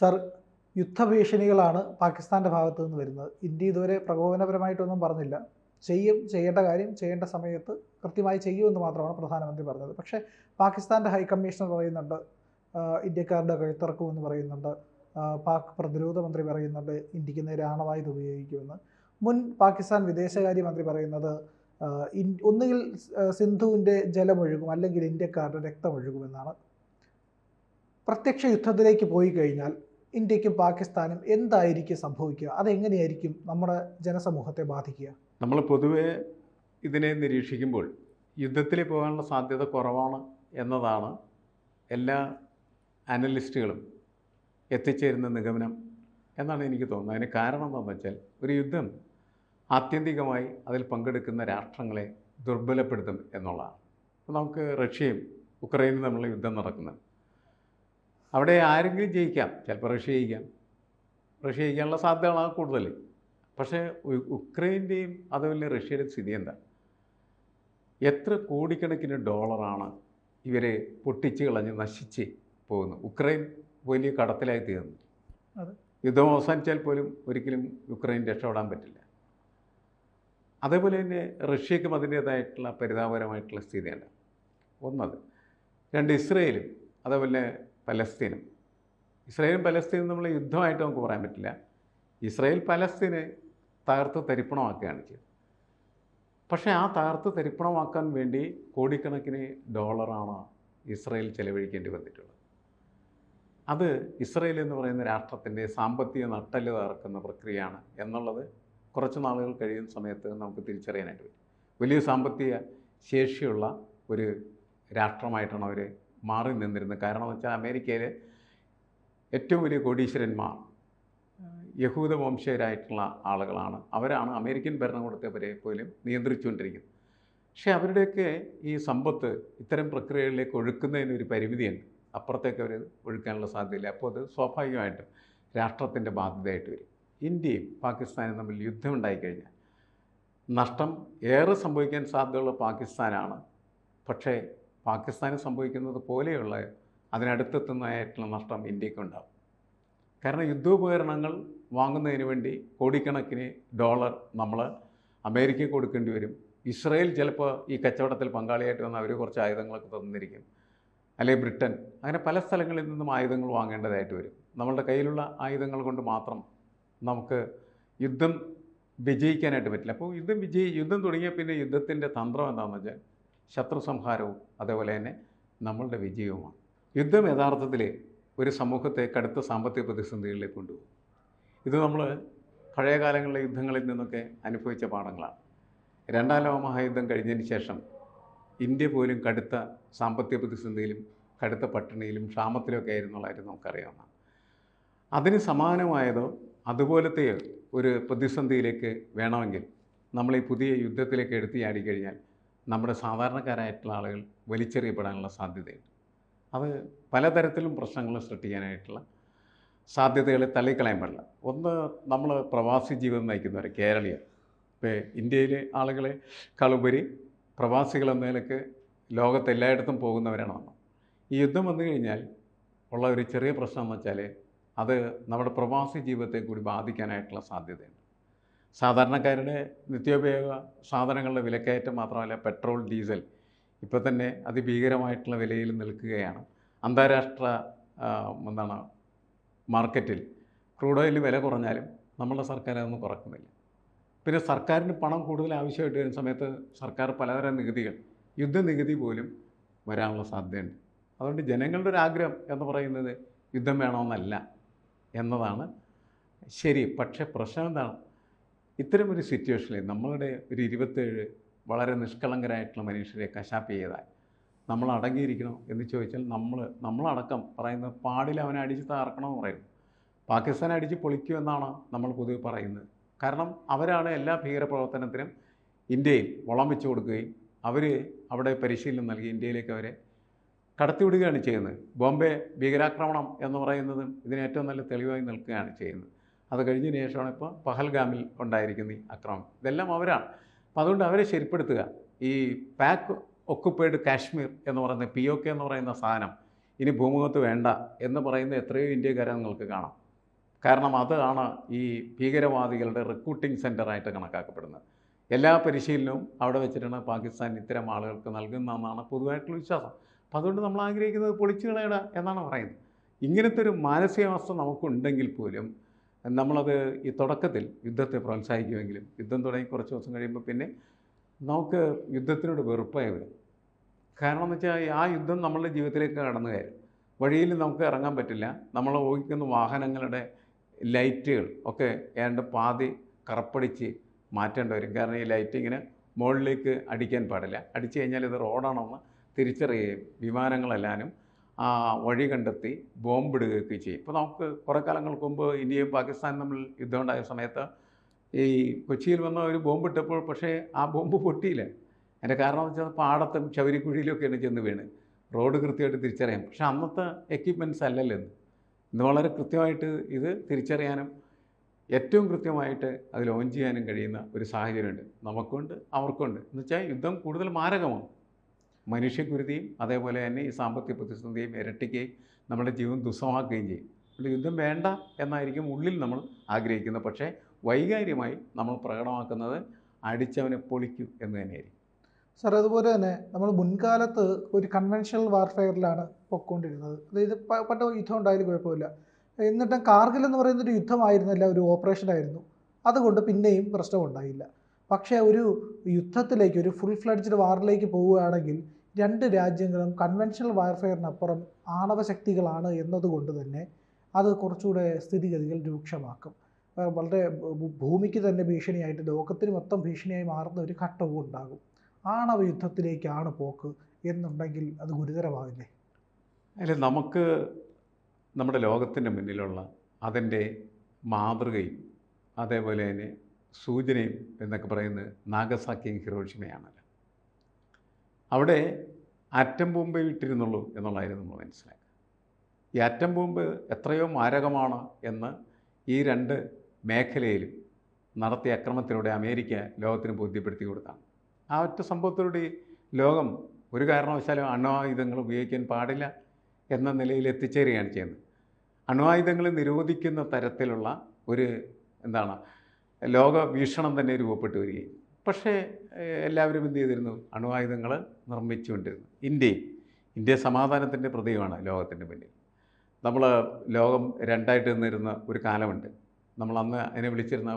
Sir യുദ്ധഭീഷണികളാണ് പാകിസ്ഥാന്റെ ഭാഗത്തു നിന്ന് വരുന്നത്. ഇന്ത്യ ഇതുവരെ പ്രകോപനപരമായിട്ടൊന്നും പറഞ്ഞില്ല. ചെയ്യും ചെയ്യേണ്ട കാര്യം ചെയ്യേണ്ട സമയത്ത് കൃത്യമായി ചെയ്യുമെന്ന് മാത്രമാണ് പ്രധാനമന്ത്രി പറഞ്ഞത്. പക്ഷേ പാകിസ്ഥാന്റെ ഹൈക്കമ്മീഷണർ പറയുന്നുണ്ട് ഇന്ത്യക്കാരുടെ കഴുത്തിറക്കുമെന്ന് പറയുന്നുണ്ട് പാക് പ്രതിരോധ മന്ത്രി പറയുന്നുണ്ട് ഇന്ത്യയ്ക്ക് നേരെ ആണവായുധം ഉപയോഗിക്കുമെന്ന്. മുൻ പാകിസ്ഥാൻ വിദേശകാര്യമന്ത്രി പറയുന്നത് ഒന്നുകിൽ സിന്ധുവിന്റെ ജലമൊഴുകും അല്ലെങ്കിൽ ഇന്ത്യക്കാരുടെ രക്തമൊഴുകുമെന്നാണ്. പ്രത്യക്ഷ യുദ്ധത്തിലേക്ക് പോയി കഴിഞ്ഞാൽ ഇന്ത്യക്കും പാകിസ്ഥാനും എന്തായിരിക്കും സംഭവിക്കുക? അതെങ്ങനെയായിരിക്കും നമ്മുടെ ജനസമൂഹത്തെ ബാധിക്കുക? നമ്മൾ പൊതുവെ ഇതിനെ നിരീക്ഷിക്കുമ്പോൾ യുദ്ധത്തിൽ പോകാനുള്ള സാധ്യത കുറവാണ് എന്നതാണ് എല്ലാ അനലിസ്റ്റുകളും എത്തിച്ചേരുന്ന നിഗമനം എന്നാണ് എനിക്ക് തോന്നുന്നത്. അതിന് കാരണം എന്താണെന്ന് വെച്ചാൽ ഒരു യുദ്ധം ആത്യന്തികമായി അതിൽ പങ്കെടുക്കുന്ന രാഷ്ട്രങ്ങളെ ദുർബലപ്പെടുത്തും എന്നുള്ളതാണ്. നമുക്ക് റഷ്യയും ഉക്രൈനും തമ്മിലുള്ള യുദ്ധം നടക്കുന്നത്. അവിടെ ആരെങ്കിലും ജയിക്കാം. ചിലപ്പോൾ റഷ്യ ജയിക്കാം. റഷ്യ ജയിക്കാനുള്ള സാധ്യതകളാണ് കൂടുതൽ. പക്ഷേ ഉക്രൈന്റെയും അതുപോലെ റഷ്യയുടെയും സ്ഥിതി എന്താ? എത്ര കോടിക്കണക്കിന് ഡോളറാണ് ഇവരെ പൊട്ടിച്ച് കളഞ്ഞ് നശിച്ച് പോകുന്നത്? ഉക്രൈൻ വലിയ കടത്തിലായി തീർന്നു. അതെ. യുദ്ധം അവസാനിച്ചാൽ പോലും ഒരിക്കലും യുക്രൈൻ രക്ഷപ്പെടാൻ പറ്റില്ല. അതേപോലെ തന്നെ റഷ്യക്കും അതിന്റേതായിട്ടുള്ള പരിതാപകരമായിട്ടുള്ള സ്ഥിതിയാണ്. ഒന്നത്. രണ്ട് ഇസ്രയേലും അതേപോലെ പലസ്തീനും. ഇസ്രയേലും പലസ്തീനും നമ്മൾ യുദ്ധമായിട്ട് നമുക്ക് പറയാൻ പറ്റില്ല. ഇസ്രയേൽ പലസ്തീനെ തകർത്ത് തരിപ്പണമാക്കുകയാണ് ചെയ്തത്. പക്ഷേ ആ തകർത്ത് തരിപ്പണമാക്കാൻ വേണ്ടി കോടിക്കണക്കിന് ഡോളറാണ് ഇസ്രയേൽ ചെലവഴിക്കേണ്ടി വന്നിട്ടുള്ളത്. അത് ഇസ്രയേൽ എന്ന് പറയുന്ന രാഷ്ട്രത്തിന്റെ സാമ്പത്തിക നട്ടൽ തകർക്കുന്ന പ്രക്രിയയാണ് എന്നുള്ളത് കുറച്ച് നാളുകൾ കഴിയുന്ന സമയത്ത് നമുക്ക് തിരിച്ചറിയാനായിട്ട് വലിയ സാമ്പത്തിക ശേഷിയുള്ള ഒരു രാഷ്ട്രമായിട്ടാണ് അവർ മാറി നിന്നിരുന്നത് കാരണം എന്ന് വെച്ചാൽ അമേരിക്കയിൽ ഏറ്റവും വലിയ കോടീശ്വരന്മാർ യഹൂദ വംശജരായിട്ടുള്ള ആളുകളാണ്. അവരാണ് അമേരിക്കൻ ഭരണകൂടത്തെ പോലും നിയന്ത്രിച്ചുകൊണ്ടിരിക്കുന്നത്. പക്ഷേ അവരുടെയൊക്കെ ഈ സമ്പത്ത് ഇത്തരം പ്രക്രിയകളിലേക്ക് ഒഴുക്കുന്നതിന് ഒരു പരിമിതിയുണ്ട്. അപ്പുറത്തേക്ക് അവർ ഒഴുക്കാനുള്ള സാധ്യതയില്ല. അപ്പോൾ അത് സ്വാഭാവികമായിട്ടും രാഷ്ട്രത്തിന്റെ ബാധ്യതയായിട്ട് വരും. ഇന്ത്യയും പാകിസ്ഥാനും തമ്മിൽ യുദ്ധം കഴിഞ്ഞാൽ നഷ്ടം ഏറെ സംഭവിക്കാൻ സാധ്യതയുള്ള പാകിസ്ഥാനാണ്. പക്ഷേ പാകിസ്ഥാന് സംഭവിക്കുന്നത് പോലെയുള്ള അതിനടുത്തെത്തുന്നതായിട്ടുള്ള നഷ്ടം ഇന്ത്യക്കുണ്ടാവും കാരണം യുദ്ധോപകരണങ്ങൾ വാങ്ങുന്നതിന് വേണ്ടി കോടിക്കണക്കിന് ഡോളർ നമ്മൾ അമേരിക്കയ്ക്ക് കൊടുക്കേണ്ടി വരും. ഇസ്രയേൽ ചിലപ്പോൾ ഈ കച്ചവടത്തിൽ പങ്കാളിയായിട്ട് വന്ന് അവർ കുറച്ച് ആയുധങ്ങളൊക്കെ തന്നിരിക്കും. അല്ലെങ്കിൽ ബ്രിട്ടൻ. അങ്ങനെ പല സ്ഥലങ്ങളിൽ നിന്നും ആയുധങ്ങൾ വാങ്ങേണ്ടതായിട്ട് വരും. നമ്മളുടെ കയ്യിലുള്ള ആയുധങ്ങൾ കൊണ്ട് മാത്രം നമുക്ക് യുദ്ധം വിജയിക്കാനായിട്ട് പറ്റില്ല. അപ്പോൾ യുദ്ധം വിജയി യുദ്ധം തുടങ്ങിയ പിന്നെ യുദ്ധത്തിന്റെ തന്ത്രം എന്താണെന്ന് വെച്ചാൽ ശത്രു സംഹാരവും അതേപോലെ തന്നെ നമ്മളുടെ വിജയവുമാണ്. യുദ്ധം യഥാർത്ഥത്തിൽ ഒരു സമൂഹത്തെ കടുത്ത സാമ്പത്തിക പ്രതിസന്ധികളിലേക്ക് കൊണ്ടുപോകും. ഇത് നമ്മൾ പഴയ കാലങ്ങളിലെ യുദ്ധങ്ങളിൽ നിന്നൊക്കെ അനുഭവിച്ച പാഠങ്ങളാണ്. രണ്ടാം ലോക മഹായുദ്ധം കഴിഞ്ഞതിന് ശേഷം ഇന്ത്യ പോലും കടുത്ത സാമ്പത്തിക പ്രതിസന്ധിയിലും കടുത്ത പട്ടിണിയിലും ക്ഷാമത്തിലൊക്കെ ആയിരുന്നുള്ളതായിട്ട് നമുക്കറിയാവുന്നതാണ്. അതിന് സമാനമായതോ അതുപോലത്തെ ഒരു പ്രതിസന്ധിയിലേക്ക് വേണമെങ്കിൽ നമ്മൾ ഈ പുതിയ യുദ്ധത്തിലേക്ക് എടുത്തു ചാടിക്കഴിഞ്ഞാൽ നമ്മുടെ സാധാരണക്കാരായിട്ടുള്ള ആളുകൾ വലിച്ചെറിയപ്പെടാനുള്ള സാധ്യതയുണ്ട്. അത് പലതരത്തിലും പ്രശ്നങ്ങൾ സൃഷ്ടിക്കാനായിട്ടുള്ള സാധ്യതകളെ തള്ളിക്കളയാൻ പാടില്ല. ഒന്ന് നമ്മൾ പ്രവാസി ജീവിതം നയിക്കുന്നവർ കേരളീയർ ഇപ്പോൾ ഇന്ത്യയിലെ ആളുകളെ പ്രവാസികൾ എന്ന നിലയ്ക്ക് ലോകത്ത് എല്ലായിടത്തും പോകുന്നവരാണ് നമ്മൾ. ഈ യുദ്ധം വന്നു കഴിഞ്ഞാൽ ഉള്ള ഒരു ചെറിയ പ്രശ്നം എന്ന് വെച്ചാൽ അത് നമ്മുടെ പ്രവാസി ജീവിതത്തെ കൂടി ബാധിക്കാനായിട്ടുള്ള സാധ്യതയുണ്ട്. സാധാരണക്കാരുടെ നിത്യോപയോഗ സാധനങ്ങളുടെ വിലക്കയറ്റം മാത്രമല്ല പെട്രോൾ ഡീസൽ ഇപ്പോൾ തന്നെ അതിഭീകരമായിട്ടുള്ള വിലയിൽ നിൽക്കുകയാണ്. അന്താരാഷ്ട്ര എന്താണ് മാർക്കറ്റിൽ ക്രൂഡ് ഓയിൽ വില കുറഞ്ഞാലും നമ്മളുടെ സർക്കാർ അതൊന്നും കുറക്കുന്നില്ല. പിന്നെ സർക്കാരിന് പണം കൂടുതൽ ആവശ്യമായിട്ട് വരുന്ന സമയത്ത് സർക്കാർ പലതരം നികുതികൾ യുദ്ധനികുതി പോലും വരാനുള്ള സാധ്യതയുണ്ട്. അതുകൊണ്ട് ജനങ്ങളുടെ ഒരു ആഗ്രഹം എന്ന് പറയുന്നത് യുദ്ധം വേണമെന്നല്ല എന്നതാണ് ശരി. പക്ഷേ പ്രശ്നം എന്താണ്? ഇത്തരം ഒരു സിറ്റുവേഷനിൽ നമ്മളുടെ ഒരു ഇരുപത്തേഴ് വളരെ നിഷ്കളങ്കരായിട്ടുള്ള മനുഷ്യരെ കശാപ്പ് ചെയ്താൽ നമ്മൾ അടങ്ങിയിരിക്കണം എന്ന് ചോദിച്ചാൽ നമ്മൾ നമ്മളടക്കം പറയുന്നത് പാടിൽ അവനെ അടിച്ച് തകർക്കണമെന്ന് പറയുന്നു. പാകിസ്ഥാനെ അടിച്ച് പൊളിക്കൂ എന്നാണ് നമ്മൾ പൊതുവെ പറയുന്നത്. കാരണം അവരാണ് എല്ലാ ഭീകരപ്രവർത്തനത്തിനും ഇന്ത്യയിൽ വളം വെച്ചു കൊടുക്കുകയും അവർ അവിടെ പരിശീലനം നൽകി ഇന്ത്യയിലേക്ക് അവരെ കടത്തിവിടുകയാണ് ചെയ്യുന്നത്. ബോംബെ ഭീകരാക്രമണം എന്ന് പറയുന്നതും ഇതിന് ഏറ്റവും നല്ല തെളിവായി നിൽക്കുകയാണ് ചെയ്യുന്നത്. അത് കഴിഞ്ഞതിന് ശേഷമാണ് ഇപ്പോൾ പഹൽഗാമിൽ ഉണ്ടായിരിക്കുന്ന ഈ അക്രമം. ഇതെല്ലാം അവരാണ്. അപ്പോൾ അതുകൊണ്ട് അവരെ ശരിപ്പെടുത്തുക. ഈ പാക്ക് ഒക്കുപ്പൈഡ് കാശ്മീർ എന്ന് പറയുന്ന പി ഒ കെ എന്ന് പറയുന്ന സാധനം ഇനി ഭൂമുഖത്ത് വേണ്ട എന്ന് പറയുന്ന എത്രയോ ഇന്ത്യക്കാരെ നിങ്ങൾക്ക് കാണാം. കാരണം അതാണ് ഈ ഭീകരവാദികളുടെ റിക്രൂട്ടിംഗ് സെന്ററായിട്ട് കണക്കാക്കപ്പെടുന്നത്. എല്ലാ പരിശീലനവും അവിടെ വെച്ചിട്ടാണ് പാകിസ്ഥാൻ ഇത്തരം ആളുകൾക്ക് നൽകുന്നതെന്നാണ് പൊതുവായിട്ടുള്ള വിശ്വാസം. അപ്പോൾ അതുകൊണ്ട് നമ്മൾ ആഗ്രഹിക്കുന്നത് പൊളിച്ചു കളയുക എന്നാണ് പറയുന്നത്. ഇങ്ങനത്തെ ഒരു മാനസികാവസ്ഥ നമുക്കുണ്ടെങ്കിൽ പോലും നമ്മളത് ഈ തുടക്കത്തിൽ യുദ്ധത്തെ പ്രോത്സാഹിക്കുമെങ്കിലും യുദ്ധം തുടങ്ങി കുറച്ച് ദിവസം കഴിയുമ്പോൾ പിന്നെ നമുക്ക് യുദ്ധത്തിനോട് വെറുപ്പായി വരും. കാരണം എന്ന് വെച്ചാൽ ആ യുദ്ധം നമ്മളുടെ ജീവിതത്തിലേക്ക് കടന്നു കയറും. വഴിയിൽ നമുക്ക് ഇറങ്ങാൻ പറ്റില്ല. നമ്മൾ ഓഹിക്കുന്ന വാഹനങ്ങളുടെ ലൈറ്റുകൾ ഒക്കെ ഏതാണ്ട് പാതി കറപ്പടിച്ച് മാറ്റേണ്ടി വരും. കാരണം ഈ ലൈറ്റ് ഇങ്ങനെ മുകളിലേക്ക് അടിക്കാൻ പാടില്ല. അടിച്ചു കഴിഞ്ഞാൽ ഇത് റോഡാണെന്ന് തിരിച്ചറിയുകയും വിമാനങ്ങളെല്ലാനും ആ വഴി കണ്ടെത്തി ബോംബിടുകയൊക്കെ ചെയ്യും. ഇപ്പോൾ നമുക്ക് കുറേ കാലങ്ങൾക്ക് മുമ്പ് ഇന്ത്യയും പാകിസ്ഥാനും തമ്മിൽ യുദ്ധമുണ്ടായ സമയത്ത് ഈ കൊച്ചിയിൽ വന്ന ഒരു ബോംബ് ഇട്ടപ്പോൾ പക്ഷേ ആ ബോംബ് പൊട്ടിയില്ല. അതിന്റെ കാരണം എന്ന് വെച്ചാൽ പാടത്തും ചവരിക്കുഴിയിലൊക്കെയാണ് ചെന്ന് വീണ്. റോഡ് കൃത്യമായിട്ട് തിരിച്ചറിയാം. പക്ഷെ അന്നത്തെ എക്യുപ്മെന്റ്സ് അല്ലല്ലോ ഇന്ന് ഇന്ന് വളരെ കൃത്യമായിട്ട് ഇത് തിരിച്ചറിയാനും ഏറ്റവും കൃത്യമായിട്ട് അത് ലോഞ്ച് ചെയ്യാനും കഴിയുന്ന ഒരു സാഹചര്യമുണ്ട്. നമുക്കുണ്ട് അവർക്കുണ്ട്. എന്ന് വെച്ചാൽ യുദ്ധം കൂടുതൽ മാരകമാണ്. മനുഷ്യക്കുരുതിയും അതേപോലെ തന്നെ ഈ സാമ്പത്തിക പ്രതിസന്ധിയും ഇരട്ടിക്കുകയും നമ്മുടെ ജീവൻ ദുസ്സഹമാക്കുകയും ചെയ്യും. അപ്പോൾ യുദ്ധം വേണ്ട എന്നായിരിക്കും ഉള്ളിൽ നമ്മൾ ആഗ്രഹിക്കുന്നത്. പക്ഷേ വൈകാര്യമായി നമ്മൾ പ്രകടമാക്കുന്നത് അടിച്ചവനെ പൊളിക്കൂ എന്ന് തന്നെയായിരിക്കും. സാർ അതുപോലെ തന്നെ നമ്മൾ മുൻകാലത്ത് ഒരു കൺവെൻഷണൽ വാർഫെയറിലാണ് പൊയ്ക്കൊണ്ടിരുന്നത്. അതായത് പണ്ട് യുദ്ധം ഉണ്ടായാലും കുഴപ്പമില്ല. എന്നിട്ടും കാർഗിൽ എന്ന് പറയുന്ന ഒരു യുദ്ധമായിരുന്നില്ല ഒരു ഓപ്പറേഷൻ ആയിരുന്നു. അതുകൊണ്ട് പിന്നെയും പ്രശ്നമുണ്ടായില്ല പക്ഷേ ഒരു യുദ്ധത്തിലേക്ക് ഒരു ഫുൾ ഫ്ലഡ്ജ്ഡ് വാറിലേക്ക് പോവുകയാണെങ്കിൽ രണ്ട് രാജ്യങ്ങളും കൺവെൻഷണൽ വാർഫെയറിനപ്പുറം ആണവ ശക്തികളാണ് എന്നതുകൊണ്ട് തന്നെ അത് കുറച്ചുകൂടെ സ്ഥിതിഗതികൾ രൂക്ഷമാക്കും. വളരെ ഭൂമിക്ക് തന്നെ ഭീഷണിയായിട്ട് ലോകത്തിന് മൊത്തം ഭീഷണിയായി മാറുന്ന ഒരു ഘട്ടവും ഉണ്ടാകും. ആണവ യുദ്ധത്തിലേക്കാണ് പോക്ക് എന്നുണ്ടെങ്കിൽ അത് ഗുരുതരമാവില്ലേ? അല്ല നമുക്ക് നമ്മുടെ ലോകത്തിന്റെ മുന്നിലുള്ള അതിന്റെ മാതൃകയും അതേപോലെ തന്നെ സൂചനയും എന്നൊക്കെ പറയുന്നത് നാഗസാക്കിയും ഹിറോഷിമയാണല്ലോ അവിടെ ആറ്റം ബോംബ് ഇട്ടിരുന്നുള്ളൂ എന്നുള്ളതായിരുന്നു നമ്മൾ മനസ്സിലാക്കുക. ഈ ആറ്റം ബോംബ് എത്രയോ മാരകമാണ് എന്ന് ഈ രണ്ട് മേഖലയിലും നടത്തിയ അക്രമത്തിലൂടെ അമേരിക്ക ലോകത്തിന് ബോധ്യപ്പെടുത്തി കൊടുത്താണ്. ആ ഒറ്റ സംഭവത്തിലൂടെ ലോകം ഒരു കാരണവശാലും അണ്വായുധങ്ങൾ ഉപയോഗിക്കാൻ പാടില്ല എന്ന നിലയിൽ എത്തിച്ചേരുകയാണ് ചെയ്യുന്നത്. അണ്വായുധങ്ങൾ നിരോധിക്കുന്ന തരത്തിലുള്ള ഒരു എന്താണ് ലോക വീക്ഷണം തന്നെ രൂപപ്പെട്ടു വരികയും പക്ഷേ എല്ലാവരും എന്ത് ചെയ്തിരുന്നു? അണുവായുധങ്ങൾ നിർമ്മിച്ചുകൊണ്ടിരുന്നു. ഇന്ത്യ ഇന്ത്യ സമാധാനത്തിന്റെ പ്രതീകമാണ് ലോകത്തിന്റെ മുന്നിൽ നമ്മൾ ലോകം രണ്ടായിട്ട് നിന്നിരുന്ന ഒരു കാലമുണ്ട്. നമ്മൾ അന്ന് അതിനെ വിളിച്ചിരുന്ന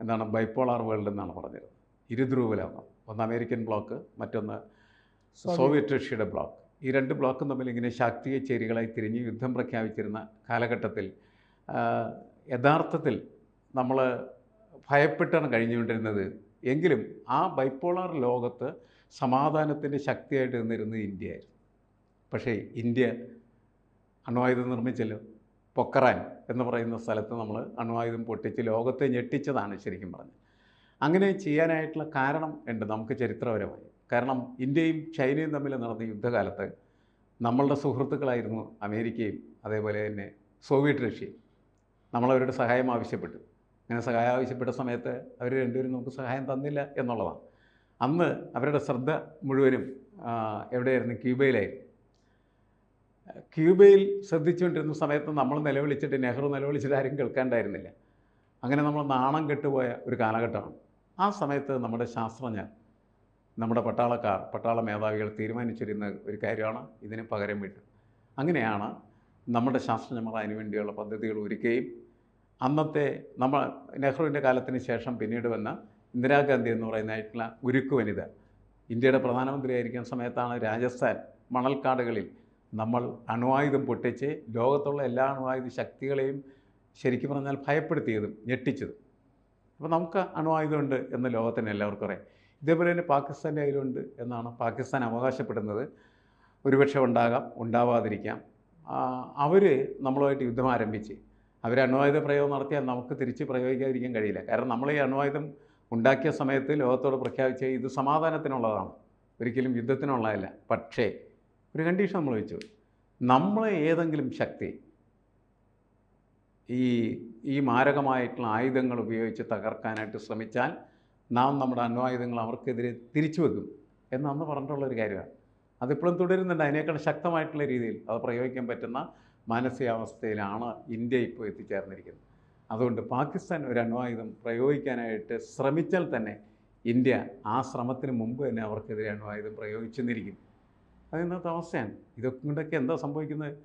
എന്താണ് ബൈപ്പോളാർ വേൾഡ് എന്നാണ് പറഞ്ഞിരുന്നത്. ഇരുധ്രുവ ലോകം ഒന്ന് അമേരിക്കൻ ബ്ലോക്ക് മറ്റൊന്ന് സോവിയറ്റ്. റഷ്യയുടെ ബ്ലോക്ക്. ഈ രണ്ട് ബ്ലോക്കും തമ്മിൽ ഇങ്ങനെ ശാക്തിക ചേരികളായി തിരിഞ്ഞ് യുദ്ധം പ്രഖ്യാപിച്ചിരുന്ന കാലഘട്ടത്തിൽ യഥാർത്ഥത്തിൽ നമ്മൾ ഭയപ്പെട്ടാണ് കഴിഞ്ഞുകൊണ്ടിരുന്നത് എങ്കിലും ആ ബൈപ്പോളാർ ലോകത്ത് സമാധാനത്തിന്റെ ശക്തിയായിട്ട് നിന്നിരുന്നത് ഇന്ത്യയായിരുന്നു. പക്ഷേ ഇന്ത്യ അണ്വായുധം നിർമ്മിച്ചല്ലോ പൊക്കറാൻ എന്ന് പറയുന്ന സ്ഥലത്ത് നമ്മൾ അണ്വായുധം പൊട്ടിച്ച് ലോകത്തെ ഞെട്ടിച്ചതാണ് ശരിക്കും പറഞ്ഞത് അങ്ങനെ ചെയ്യാനായിട്ടുള്ള കാരണം ഉണ്ട് നമുക്ക് ചരിത്രപരമായി. കാരണം ഇന്ത്യയും ചൈനയും തമ്മിൽ നടന്ന യുദ്ധകാലത്ത് നമ്മളുടെ സുഹൃത്തുക്കളായിരുന്നു അമേരിക്കയും അതേപോലെ തന്നെ സോവിയറ്റ് റഷ്യയും. നമ്മളവരുടെ സഹായം ആവശ്യപ്പെട്ടു. അങ്ങനെ സഹായം ആവശ്യപ്പെട്ട സമയത്ത് അവർ രണ്ടുപേരും നമുക്ക് സഹായം തന്നില്ല എന്നുള്ളതാണ്. അന്ന് അവരുടെ ശ്രദ്ധ മുഴുവനും എവിടെയായിരുന്നു? ക്യൂബയിലായിരുന്നു. ക്യൂബയിൽ ശ്രദ്ധിച്ചുകൊണ്ടിരുന്ന സമയത്ത് നമ്മൾ നിലവിളിച്ചിട്ട് നെഹ്റു നിലവിളിച്ചിട്ട് ആരും കേൾക്കാണ്ടായിരുന്നില്ല. അങ്ങനെ നമ്മൾ നാണം കെട്ടുപോയ ഒരു കാലഘട്ടമാണ്. ആ സമയത്ത് നമ്മുടെ ശാസ്ത്രജ്ഞർ നമ്മുടെ പട്ടാളക്കാർ പട്ടാള മേധാവികൾ തീരുമാനിച്ചിരുന്ന ഒരു കാര്യമാണ് ഇതിന് പകരം വീട്ടും അങ്ങനെയാണ് നമ്മുടെ ശാസ്ത്രജ്ഞന്മാർ അതിനുവേണ്ടിയുള്ള പദ്ധതികൾ ഒരുക്കുകയും അന്നത്തെ നമ്മൾ നെഹ്റുവിന്റെ കാലത്തിന് ശേഷം പിന്നീട് വന്ന ഇന്ദിരാഗാന്ധി എന്ന് പറയുന്നതായിട്ടുള്ള ഉരുക്കു വനിത. ഇന്ത്യയുടെ പ്രധാനമന്ത്രിയായിരിക്കുന്ന സമയത്താണ് രാജസ്ഥാൻ മണൽക്കാടുകളിൽ നമ്മൾ അണുവായുധം പൊട്ടിച്ച് ലോകത്തുള്ള എല്ലാ അണുവായുധ ശക്തികളെയും ശരിക്കും പറഞ്ഞാൽ ഭയപ്പെടുത്തിയതും ഞെട്ടിച്ചതും. അപ്പോൾ നമുക്ക് അണുവായുധമുണ്ട് എന്ന് ലോകത്തിന് എല്ലാവർക്കും അറിയാം. ഇതേപോലെ തന്നെ പാകിസ്ഥാന്റെ കയ്യിലുണ്ട് എന്നാണ് പാകിസ്ഥാൻ അവകാശപ്പെടുന്നത്. ഒരുപക്ഷെ ഉണ്ടാകാം ഉണ്ടാവാതിരിക്കാം. അവർ നമ്മളുമായിട്ട് യുദ്ധം ആരംഭിച്ച്. അവർ അണ്വായുധ പ്രയോഗം നടത്തിയാൽ നമുക്ക് തിരിച്ച് പ്രയോഗിക്കാതിരിക്കാൻ കഴിയില്ല. കാരണം നമ്മൾ ഈ അണ്വായുധം ഉണ്ടാക്കിയ സമയത്ത് ലോകത്തോട് പ്രഖ്യാപിച്ച ഇത് സമാധാനത്തിനുള്ളതാണ്. ഒരിക്കലും യുദ്ധത്തിനുള്ളതല്ല. പക്ഷേ ഒരു കണ്ടീഷൻ നമ്മൾ വെച്ചു. നമ്മൾ ഏതെങ്കിലും ശക്തി ഈ ഈ മാരകമായിട്ടുള്ള ആയുധങ്ങൾ ഉപയോഗിച്ച് തകർക്കാനായിട്ട് ശ്രമിച്ചാൽ നാം നമ്മുടെ അണ്വായുധങ്ങൾ അവർക്കെതിരെ തിരിച്ചു വെക്കും. എന്നന്ന് പറഞ്ഞിട്ടുള്ള ഒരു കാര്യമാണ്. അതിപ്പോഴും തുടരുന്നുണ്ട്. അതിനേക്കാൾ ശക്തമായിട്ടുള്ള രീതിയിൽ അത് പ്രയോഗിക്കാൻ പറ്റുന്ന മാനസികാവസ്ഥയിലാണ് ഇന്ത്യ ഇപ്പോൾ എത്തിച്ചേർന്നിരിക്കുന്നത്. അതുകൊണ്ട് പാകിസ്ഥാൻ ഒരു അണ്വായുധം പ്രയോഗിക്കാനായിട്ട് ശ്രമിച്ചാൽ തന്നെ ഇന്ത്യ ആ ശ്രമത്തിന് മുമ്പ് തന്നെ അവർക്കെതിരെ അണ്വായുധം പ്രയോഗിച്ചെന്നിരിക്കും. അത് ഇന്നത്തെ അവസ്ഥയാണ്. ഇതൊക്കെ കൊണ്ടൊക്കെ എന്താ സംഭവിക്കുന്നത്?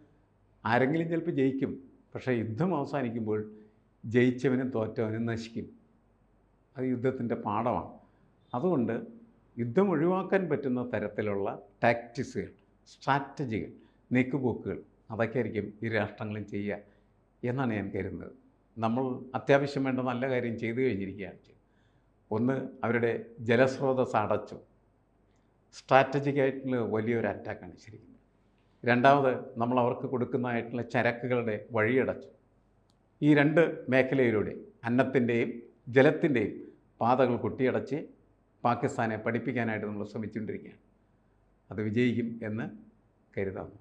ആരെങ്കിലും ചിലപ്പോൾ ജയിക്കും. പക്ഷേ യുദ്ധം അവസാനിക്കുമ്പോൾ ജയിച്ചവനും തോറ്റവനും നശിക്കും. അത് യുദ്ധത്തിന്റെ പാഠമാണ്. അതുകൊണ്ട് യുദ്ധം ഒഴിവാക്കാൻ പറ്റുന്ന തരത്തിലുള്ള ടാക്റ്റിക്സുകൾ സ്ട്രാറ്റജികൾ നീക്കുപോക്കുകൾ അതൊക്കെ ആയിരിക്കും ഈ രാഷ്ട്രങ്ങളും ചെയ്യുക എന്നാണ് ഞാൻ കരുതുന്നത്. നമ്മൾ അത്യാവശ്യം വേണ്ട നല്ല കാര്യം ചെയ്തു കഴിഞ്ഞിരിക്കുകയാണ് ഒന്ന് അവരുടെ ജലസ്രോതസ് അടച്ചു. സ്ട്രാറ്റജിക്കായിട്ടുള്ള വലിയൊരു അറ്റാക്കാണ് ശരിക്കും. രണ്ടാമത് നമ്മൾ അവർക്ക് കൊടുക്കുന്നതായിട്ടുള്ള ചരക്കുകളുടെ വഴിയടച്ചു ഈ രണ്ട് മേഖലയിലൂടെ അന്നത്തിന്റെയും ജലത്തിന്റെയും പാതകൾ കൊട്ടിയടച്ച് പാകിസ്ഥാനെ പഠിപ്പിക്കാനായിട്ട് നമ്മൾ ശ്രമിച്ചുകൊണ്ടിരിക്കുകയാണ്. അത് വിജയിക്കും എന്ന് കരുതാം.